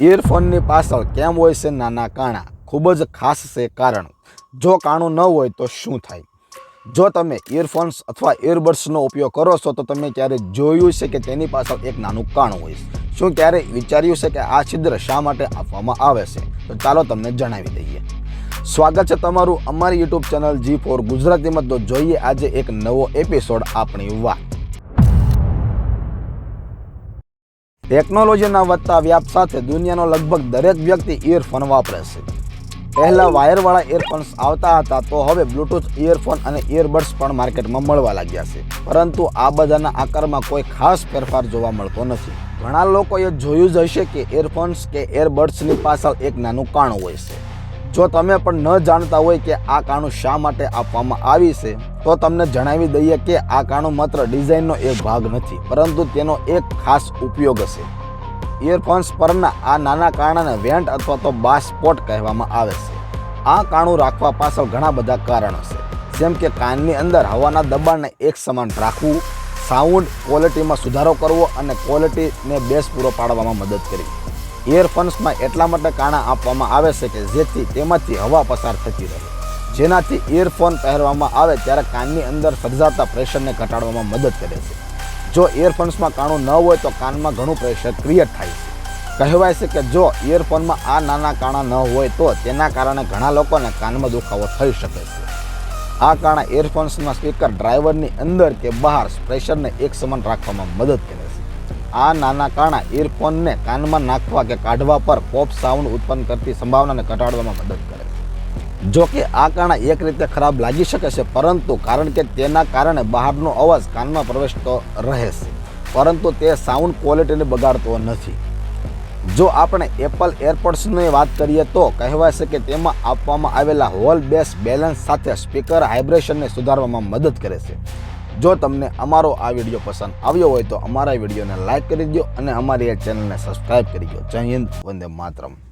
ઇયરફોનની પાછળ કેમ હોય છે નાના કાણા? ખૂબ જ ખાસ છે કારણ. જો કાણું ન હોય તો શું થાય? જો તમે ઇયરફોન્સ અથવા ઇયરબડ્સનો ઉપયોગ કરો છો, તો તમે ક્યારે જોયું છે કે તેની પાછળ એક નાનું કાણું હોય શું ક્યારે વિચાર્યું છે કે આ છિદ્ર શા માટે આપવામાં આવે છે? તો ચાલો તમને જણાવી દઈએ. સ્વાગત છે તમારું અમારી યુટ્યુબ ચેનલ જી ફોર ગુજરાતીમાં. તો જોઈએ આજે એક નવો એપિસોડ આપણી વાત. ટેકનોલોજીના વધતા વ્યાપ સાથે દુનિયાનો લગભગ દરેક વ્યક્તિ ઇયરફોન વાપરે છે. પહેલાં વાયરવાળા ઇયરફોન્સ આવતા હતા તો હવે બ્લૂટૂથ ઇયરફોન અને ઇયરબડ્સ પણ માર્કેટમાં મળવા લાગ્યા છે. પરંતુ આ બધાના આકારમાં કોઈ ખાસ ફેરફાર જોવા મળતો નથી. ઘણા લોકોએ જોયું જ હશે કે ઇયરફોન્સ કે ઇયરબડ્સની પાછળ એક નાનું કાણું હોય છે. જો તમે પણ ન જાણતા હોય કે આ કાણું શા માટે આપવામાં આવી છે, તો તમને જણાવી દઈએ કે આ કાણું માત્ર ડિઝાઇનનો એક ભાગ નથી, પરંતુ તેનો એક ખાસ ઉપયોગ હશે. ઇયરફોન્સ પરના આ નાના કાણાને વેન્ટ અથવા તો બાસ સ્પોટ કહેવામાં આવે છે. આ કાણું રાખવા પાછળ ઘણા બધા કારણો છે જેમ કે કાનની અંદર હવાના દબાણને એક સમાન રાખવું, સાઉન્ડ ક્વોલિટીમાં સુધારો કરવો અને ક્વોલિટીને બેસ પૂરો પાડવામાં મદદ કરી ઇયરફોન્સમાં એટલા માટે કાણા આપવામાં આવે છે કે જેથી તેમાંથી હવા પસાર થતી રહે. જેનાથી ઇયરફોન પહેરવામાં આવે ત્યારે કાનની અંદર સર્જાતા પ્રેશરને ઘટાડવામાં મદદ કરે છે. જો ઇયરફોન્સમાં કાણું ન હોય તો કાનમાં ઘણું પ્રેશર ક્રિએટ થાય છે. કહેવાય છે કે જો ઇયરફોનમાં આ નાના કાણા ન હોય તો તેના કારણે ઘણા લોકોને કાનમાં દુખાવો થઈ શકે છે. આ કારણે ઇયરફોન્સના સ્પીકર ડ્રાઈવરની અંદર કે બહાર પ્રેશરને એક સમાન રાખવામાં મદદ કરે છે આ નાના કાણા ઇયરફોનને કાનમાં નાખવા કે કાઢવા પર પોપ સાઉન્ડ ઉત્પન્ન કરતી સંભાવનાને ઘટાડવામાં મદદ કરે છે. જો કે આ કાણા એક રીતે ખરાબ લાગી શકે છે, પરંતુ કારણ કે તેના કારણે બહારનો અવાજ કાનમાં પ્રવેશતો રહે છે, પરંતુ તે સાઉન્ડ ક્વોલિટીને બગાડતો નથી. જો આપણે એપલ એરપોડ્સની વાત કરીએ તો કહેવાય છે કે તેમાં આપવામાં આવેલા હોલ બેસ બેલેન્સ સાથે સ્પીકર હાઇબ્રેશનને સુધારવામાં મદદ કરે છે. જો તમને અમારો આ વીડિયો પસંદ આવ્યો હોય તો અમારા વિડીયોને લાઇક કરી દો અને અમારી આ ચેનલને સબસ્ક્રાઇબ કરી દો જય હિન્દ, વંદે માતરમ.